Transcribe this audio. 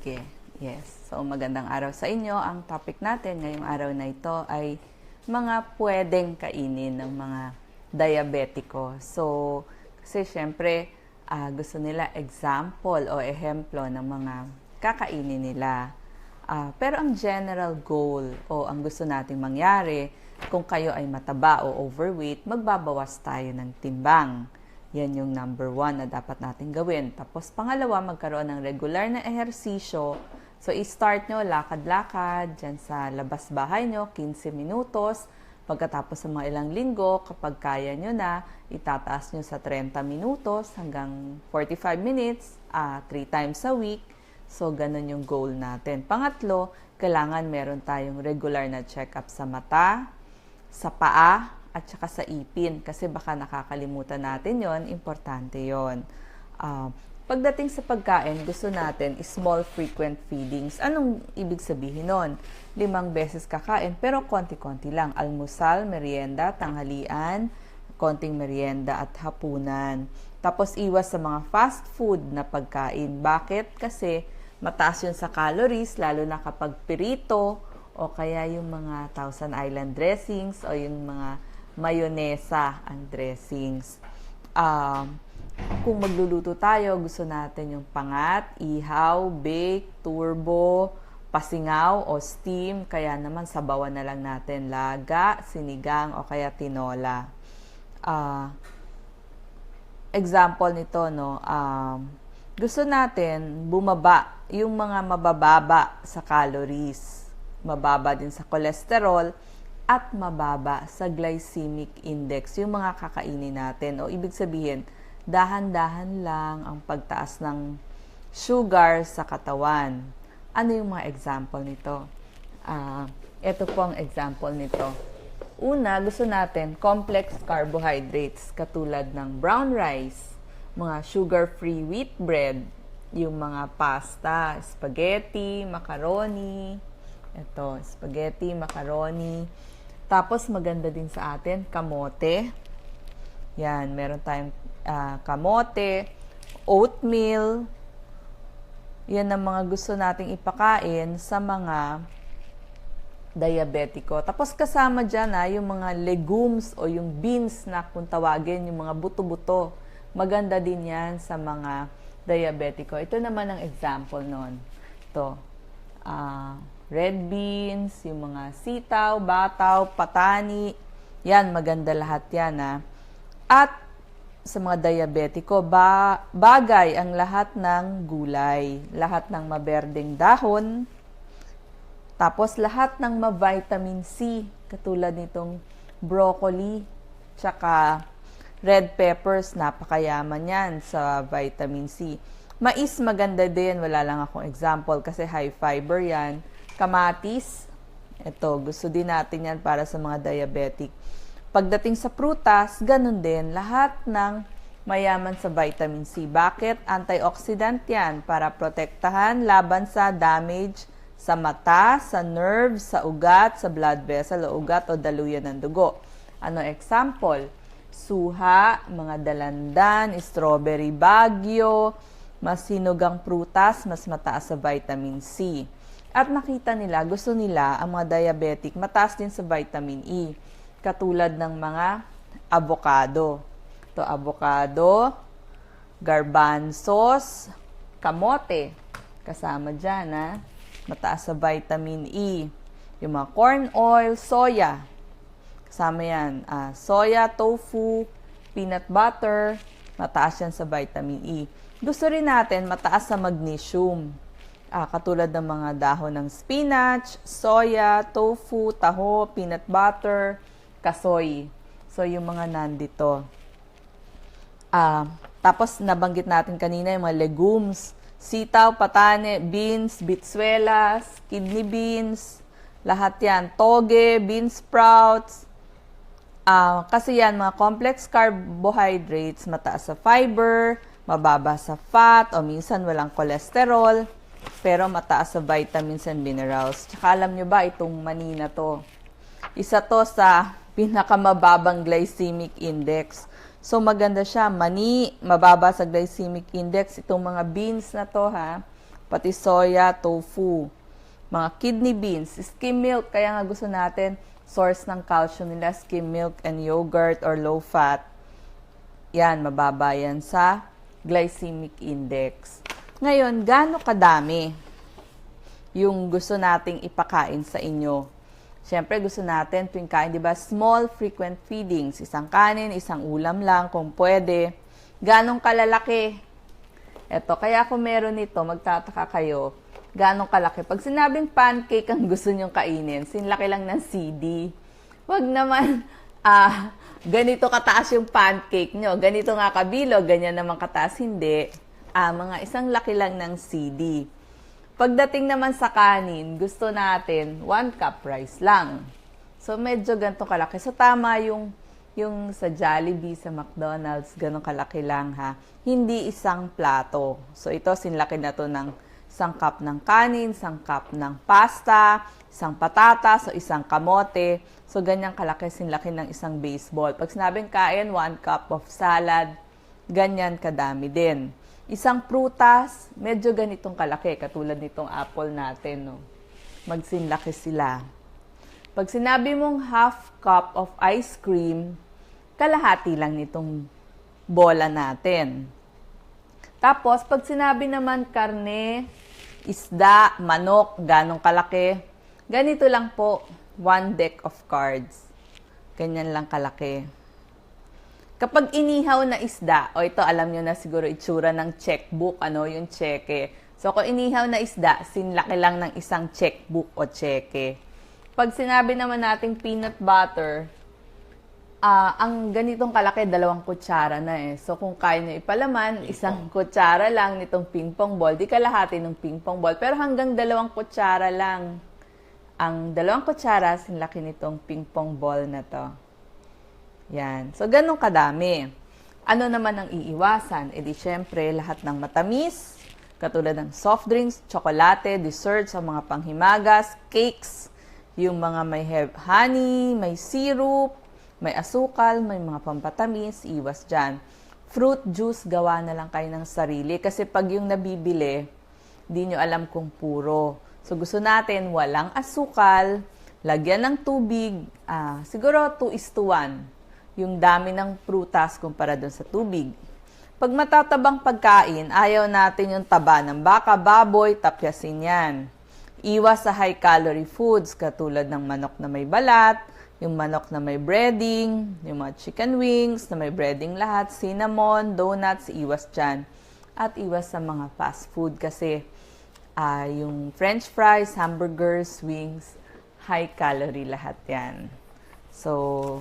Okay. Yes. So, magandang araw sa inyo. Ang topic natin ngayong araw na ito ay mga pwedeng kainin ng mga diabetiko. So, kasi syempre, ah, gusto nila example o ehemplo ng mga kakainin nila. Ah, pero ang general goal o ang gusto nating mangyari, kung kayo ay mataba o overweight, magbabawas tayo ng timbang. Yan yung number one na dapat natin gawin. Tapos pangalawa, magkaroon ng regular na ehersisyo. So, i-start nyo lakad-lakad dyan sa labas bahay nyo, 15 minutos. Pagkatapos sa mga ilang linggo, kapag kaya nyo na, itataas nyo sa 30 minutos hanggang 45 minutes, 3 times a week. So, ganun yung goal natin. Pangatlo, kailangan meron tayong regular na check-up sa mata, sa paa, at saka sa ipin. Kasi baka nakakalimutan natin yon importante yon Ah, pagdating sa pagkain, gusto natin small frequent feedings. Anong ibig sabihin nun? Limang beses kakain, pero konti-konti lang. Almusal, merienda, tanghalian, konting merienda at hapunan. Tapos iwas sa mga fast food na pagkain. Bakit? Kasi mataas yun sa calories, lalo na kapag pirito o kaya yung mga Thousand Island dressings o yung mga mayonesa ang dressings. Um, kung magluluto tayo, gusto natin yung pangat, ihaw, bake, turbo, pasingaw o steam. Kaya naman sabawan na lang natin laga, sinigang o kaya tinola. Ah, example nito, no, um, gusto natin bumaba yung mga mabababa sa calories, mababa din sa cholesterol, at mababa sa glycemic index, yung mga kakainin natin. O ibig sabihin, dahan-dahan lang ang pagtaas ng sugar sa katawan. Ano yung mga example nito? Ah, ito po ang example nito. Una, gusto natin complex carbohydrates katulad ng brown rice, mga sugar-free wheat bread, yung mga pasta, spaghetti, macaroni, ito, spaghetti, macaroni. Tapos maganda din sa atin, kamote. Yan, meron tayong ah, kamote, oatmeal. Yan ang mga gusto nating ipakain sa mga diabetiko. Tapos kasama dyan ha, yung mga legumes o yung beans na kung tawagin, yung mga buto-buto. Maganda din yan sa mga diabetiko. Ito naman ang example nun. Ito. Ah, red beans, yung mga sitaw, bataw, patani. Yan, maganda lahat yan ha. At sa mga diabetiko, ba, bagay ang lahat ng gulay. Lahat ng maberdeng dahon, tapos lahat ng ma-vitamin C, katulad nitong broccoli, tsaka red peppers, napakayaman yan sa vitamin C. Mais maganda din, wala lang akong example kasi high fiber yan. Kamatis, ito, gusto din natin yan para sa mga diabetic. Pagdating sa prutas, ganun din, lahat ng mayaman sa vitamin C. Bakit? Antioxidant yan para protektahan laban sa damage sa mata, sa nerves, sa ugat, sa blood vessel o ugat o daluyan ng dugo. Ano example? Suha, mga dalandan, strawberry bagyo, masinugang prutas, mas mataas sa vitamin C. At nakita nila, gusto nila, ang mga diabetic, mataas din sa vitamin E. Katulad ng mga avocado. Ito, avocado, garbanzos, kamote. Kasama dyan, ha? Mataas sa vitamin E. Yung mga corn oil, soya. Kasama yan. Ah, soya, tofu, peanut butter. Mataas yan sa vitamin E. Gusto rin natin mataas sa magnesium. Ah, katulad ng mga dahon ng spinach, soya, tofu, taho, peanut butter, kasoy. So, yung mga nandito. Ah, tapos nabanggit natin kanina yung mga legumes, sitaw, patane, beans, bitsuelas, kidney beans, lahat yan. Toge, bean sprouts. Ah, kasi yan, mga complex carbohydrates, mataas sa fiber, mababa sa fat, o minsan walang cholesterol, pero mataas sa vitamins and minerals. Tsaka alam nyo ba, itong mani na to, isa to sa pinakamababang glycemic index. So maganda siya, mani, mababa sa glycemic index. Itong mga beans na to ha, pati soya, tofu, mga kidney beans, skim milk, kaya nga gusto natin source ng calcium nila, skim milk and yogurt or low fat. Yan, mababa yan sa glycemic index. Ngayon, gaano kadami yung gusto nating ipakain sa inyo? Siyempre, gusto natin tuwing kain, di ba, small frequent feedings. Isang kanin, isang ulam lang kung pwede. Ganong kalalaki? Eto, kaya kung meron nito, magtataka kayo, ganong kalaki. Pag sinabing pancake ang gusto nyong kainin, sinlaki lang ng CD. Wag naman, ah, ganito kataas yung pancake nyo. Ganito nga kabilo, ganyan naman kataas, hindi. Ah, mga isang laki lang ng CD. Pagdating naman sa kanin, gusto natin one cup rice lang. So, medyo ganito kalaki. So, tama yung, yung sa Jollibee, sa McDonald's, ganun kalaki lang ha. Hindi isang plato. So, ito, sinlaki na to ng isang cup ng kanin, isang cup ng pasta, isang patatas, o isang kamote. So, ganyan kalaki, sinlaki ng isang baseball. Pag sinabing kain, one cup of salad, ganyan kadami din. Isang prutas, medyo ganitong kalaki, katulad nitong apple natin. No? Magsinlaki sila. Pag sinabi mong half cup of ice cream, kalahati lang nitong bola natin. Tapos, pag sinabi naman karne, isda, manok, ganong kalaki, ganito lang po, one deck of cards. Ganyan lang kalaki. Kapag inihaw na isda, o ito alam nyo na siguro itsura ng checkbook, ano yung cheque. So kung inihaw na isda, sinlaki lang ng isang checkbook o cheque. Pag sinabi naman nating peanut butter, ah ang ganitong kalaki, dalawang kutsara na eh. So kung kaya nyo ipalaman, isang kutsara lang nitong ping pong ball, di kalahati ng ping pong ball. Pero hanggang dalawang kutsara lang. Ang dalawang kutsara, sinlaki nitong ping pong ball na to. Yan. So, ganun kadami. Ano naman ang iiwasan? E di syempre, lahat ng matamis, katulad ng soft drinks, tsokolate, desserts, sa mga panghimagas, cakes, yung mga may honey, may syrup, may asukal, may mga pampatamis, iwas dyan. Fruit juice, gawa na lang kayo ng sarili. Kasi pag yung nabibili, di nyo alam kung puro. So, gusto natin walang asukal, lagyan ng tubig, ah, siguro 2 is to 1 yung dami ng prutas kumpara dun sa tubig. Pag matatabang pagkain, ayaw natin yung taba ng baka, baboy, tapyasin yan. Iwas sa high-calorie foods katulad ng manok na may balat, yung manok na may breading, yung mga chicken wings na may breading lahat, cinnamon, donuts, iwas dyan. At iwas sa mga fast food kasi ah, yung french fries, hamburgers, wings, high-calorie lahat yan. So,